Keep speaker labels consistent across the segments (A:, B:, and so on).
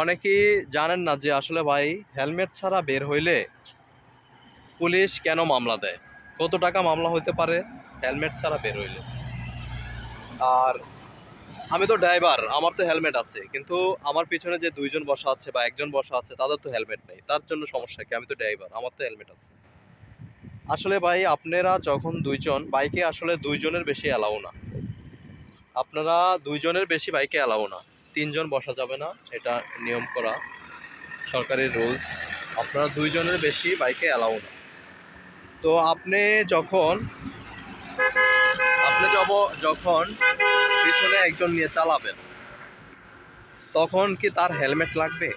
A: অনেকেই জানেন না যে আসলে ভাই হেলমেট ছাড়া বের হইলে পুলিশ কেন মামলা দেয়? কত টাকা মামলা হতে পারে হেলমেট ছাড়া বের হইলে? আর আমি তো ড্রাইভার, আমার তো হেলমেট আছে, কিন্তু আমার পিছনে যে দুইজন বসা আছে বা একজন বসা আছে, তাদের তো হেলমেট নেই। তার জন্য সমস্যা কি? আমি তো ড্রাইভার, আমার তো হেলমেট আছে। আসলে ভাই, আপনারা যখন দুইজন, বাইকে আসলে দুইজনের বেশি অ্যালাউ না। আপনারা দুইজনের বেশি বাইকে অ্যালাউ না। তিনজন বসা যাবে না, এটা নিয়ম করা। সরকারি রুলস, আপনারা দুইজনের বেশি বাইকে অ্যালাউ না। তো আপনি যখন আপনি যখন পিছনে একজন নিয়ে চালাবেন, তখন কি তার হেলমেট লাগবে?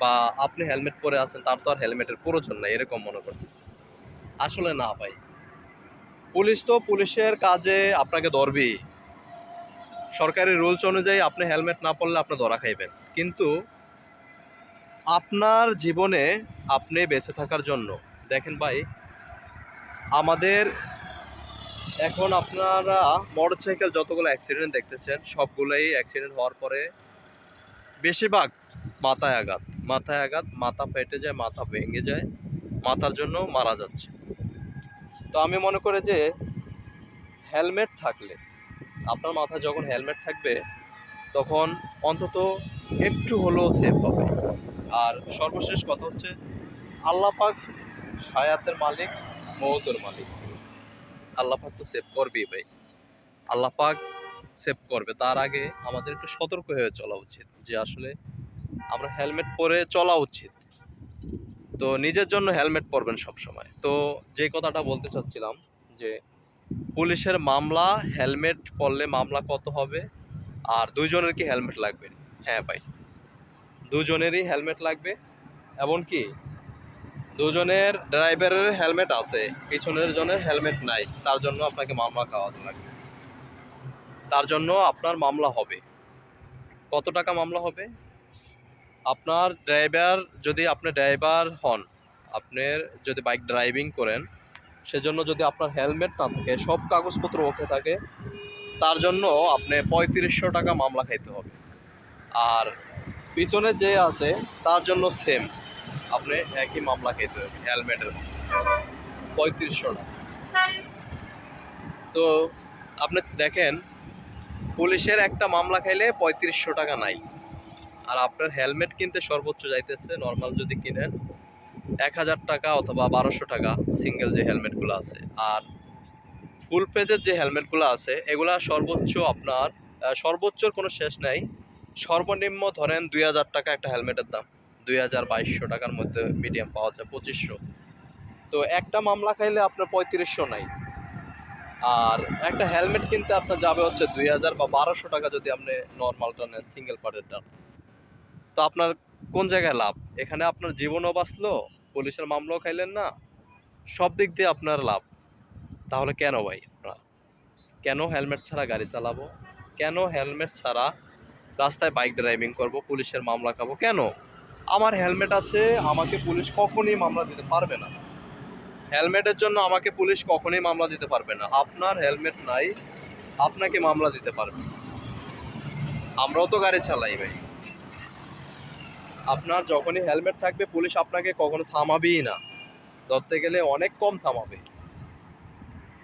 A: বা আপনি হেলমেট পরে আছেন, তার তো আর হেলমেটের প্রয়োজন নাই, এরকম মনে করতেছে। আসলে না ভাই। পুলিশ তো পুলিশের কাজে আপনাকে ধরবেই। সরকারি রুলস অনুযায়ী আপনি হেলমেট না পরলে আপনি ধরা খাইবেন। কিন্তু আপনার জীবনে আপনি বেঁচে থাকার জন্য, দেখেন ভাই, আমাদের এখন আপনারা মোটরসাইকেল যতগুলো অ্যাক্সিডেন্ট দেখতেছেন, সবগুলোই অ্যাক্সিডেন্ট হওয়ার পরে বেশিরভাগ মাথায় আঘাত। মাথায় আঘাত, মাথা ফেটে যায়, মাথা ভেঙে যায়, মাথার জন্য মারা যাচ্ছে। তো আমি মনে করি যে হেলমেট থাকলে আপনার মাথায় যখন হেলমেট থাকবে, তখন অন্তত একটু হলেও সেফ হবে। আর সর্বশেষ কথা হচ্ছে, আল্লাহ পাক হায়াতের মালিক মহতের মালিক। আল্লাহ পাক তো সেভ করবেই ভাই। আল্লাহ পাক সেভ করবে। তার আগে আমাদের একটু সতর্ক হয়ে চলা উচিত যে আসলে আমরা হেলমেট পরে চলা উচিত। তো নিজের জন্য হেলমেট পরবেন সব সময় তো যে কথাটা বলতে চাচ্ছিলাম যে পুলিশের মামলা, হেলমেট পরলে মামলা কত হবে? আর দুইজনের কি হেলমেট লাগবে? হ্যাঁ ভাই। দুজনেরই হেলমেট লাগবে। এমনকি দুজনের ড্রাইভারের হেলমেট আছে, পিছনের জনের হেলমেট নাই, তার জন্য আপনাকে মামলা খাওয়াতে লাগবে। তার জন্য আপনার মামলা হবে। কত টাকা মামলা হবে? আপনার ড্রাইভার, যদি আপনি ড্রাইভার হন, আপনার যদি বাইক ড্রাইভিং করেন সেজন্য যদি আপনার হেলমেট না থাকে, সব কাগজপত্র ওকে থাকে, তার জন্য আপনি পঁয়ত্রিশশো টাকা মামলা খাইতে হবে। আর পিছনে যে আছে, তার জন্য সেম আপনি একই মামলা খাইতে হবে, হেলমেটের পঁয়ত্রিশশো টাকা। তো আপনি দেখেন, পুলিশের একটা মামলা খাইলে পঁয়ত্রিশশো টাকা নাই। আর আপনার হেলমেট কিনতে সর্বোচ্চ যাইতেছে, নর্মাল যদি কিনেন এক হাজার টাকা অথবা বারোশো টাকা সিঙ্গেল যে হেলমেটগুলো আছে। আর ফুল পেজের যে হেলমেটগুলো আছে, এগুলা সর্বোচ্চ আপনার সর্বোচ্চর কোনো শেষ নাই। সর্বনিম্ন ধরেন দুই হাজার টাকা একটা হেলমেটের দাম। দুই হাজার বাইশশো টাকার মধ্যে মিডিয়াম পাওয়া যায়, পঁচিশশো। তো একটা মামলা খাইলে আপনার পঁয়ত্রিশশো নাই। আর একটা হেলমেট কিনতে আপনার যাবে হচ্ছে দুই হাজার বা বারোশো টাকা যদি আপনি নর্মালটা নেন সিঙ্গেল পার্টেরটা তো আপনার কোন জায়গায় লাভ? এখানে আপনার জীবনও বাঁচলো পুলিশের মামলাও খাইলেন না, সব দিক দিয়ে আপনার লাভ। তাহলে কেন ভাই? আপনারা কেন হেলমেট ছাড়া গাড়ি চালাবো? কেন হেলমেট ছাড়া রাস্তায় বাইক ড্রাইভিং করব পুলিশের মামলা খাব? কেন? আমার হেলমেট আছে, আমাকে পুলিশ কখনই মামলা দিতে পারবে না। হেলমেটের জন্য আমাকে পুলিশ কখনই মামলা দিতে পারবে না। আপনার হেলমেট নাই, আপনাকে মামলা দিতে পারবে। আমরাও তো গাড়ি চালাই ভাই। আপনার যখনই হেলমেট থাকবে পুলিশ আপনাকে কখনো থামাবেই না। ধরতে গেলে অনেক কম থামাবে।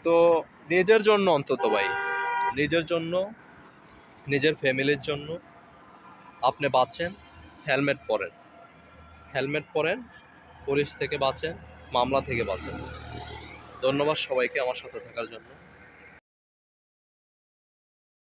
A: তো নিজের জন্য অন্তত ভাই, নিজের জন্য, নিজের ফ্যামিলির জন্য আপনি বাঁচেন হেলমেট পরেন। হেলমেট পরেন পুলিশ থেকে বাঁচেন, মামলা থেকে বাঁচেন। ধন্যবাদ সবাইকে আমার সাথে থাকার জন্য।